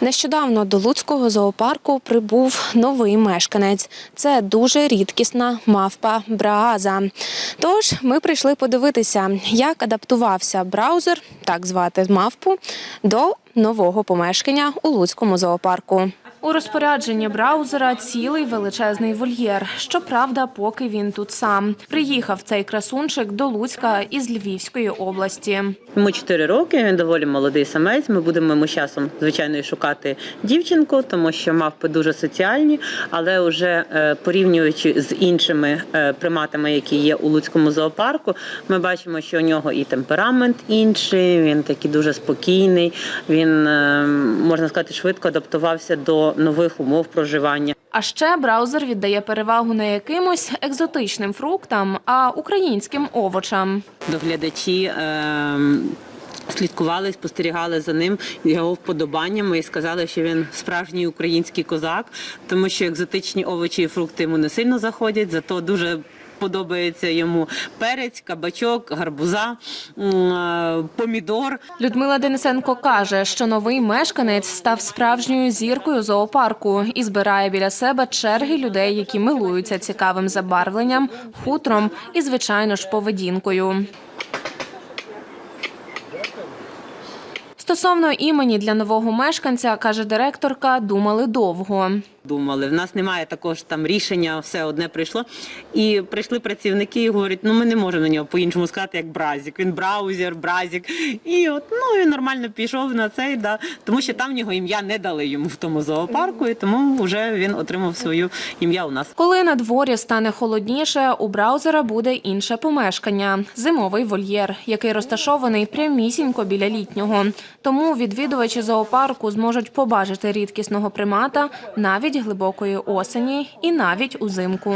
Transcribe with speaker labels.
Speaker 1: Нещодавно до Луцького зоопарку прибув новий мешканець. Це дуже рідкісна мавпа Брааза. Тож ми прийшли подивитися, як адаптувався браузер, так звати мавпу, до нового помешкання у Луцькому зоопарку. У розпорядженні браузера цілий величезний вольєр. Щоправда, поки він тут сам. Приїхав цей красунчик до Луцька із Львівської області.
Speaker 2: Йому 4 роки, він доволі молодий самець. Ми будемо йому часом, звичайно, шукати дівчинку, тому що мавпи дуже соціальні, але вже е, порівнюючи з іншими е, приматами, які є у Луцькому зоопарку, ми бачимо, що у нього і темперамент інший, він такий дуже спокійний. Він е, можна сказати, швидко адаптувався до нових умов проживання.
Speaker 1: А ще браузер віддає перевагу не якимось екзотичним фруктам, а українським овочам.
Speaker 2: доглядачі. Е- Слідкували, спостерігали за ним його вподобаннями і сказали, що він справжній український козак, тому що екзотичні овочі і фрукти йому не сильно заходять, зато дуже подобається йому перець, кабачок, гарбуза, помідор.
Speaker 1: Людмила Денисенко каже, що новий мешканець став справжньою зіркою зоопарку і збирає біля себе черги людей, які милуються цікавим забарвленням, хутром і, звичайно ж, поведінкою. Стосовно імені для нового мешканця, каже директорка, думали довго.
Speaker 2: Думали, в нас немає такого ж там рішення, все одне прийшло. І прийшли працівники і говорять, ну ми не можемо на нього по-іншому сказати, як Бразік. Він браузер, Бразік. І от ну він нормально пішов на цей, да, тому що там в нього ім'я не дали йому в тому зоопарку, і тому вже він отримав своє ім'я у нас.
Speaker 1: Коли на дворі стане холодніше, у браузера буде інше помешкання зимовий вольєр, який розташований прямісінько біля літнього. Тому відвідувачі зоопарку зможуть побачити рідкісного примата навіть глибокої осені і навіть узимку.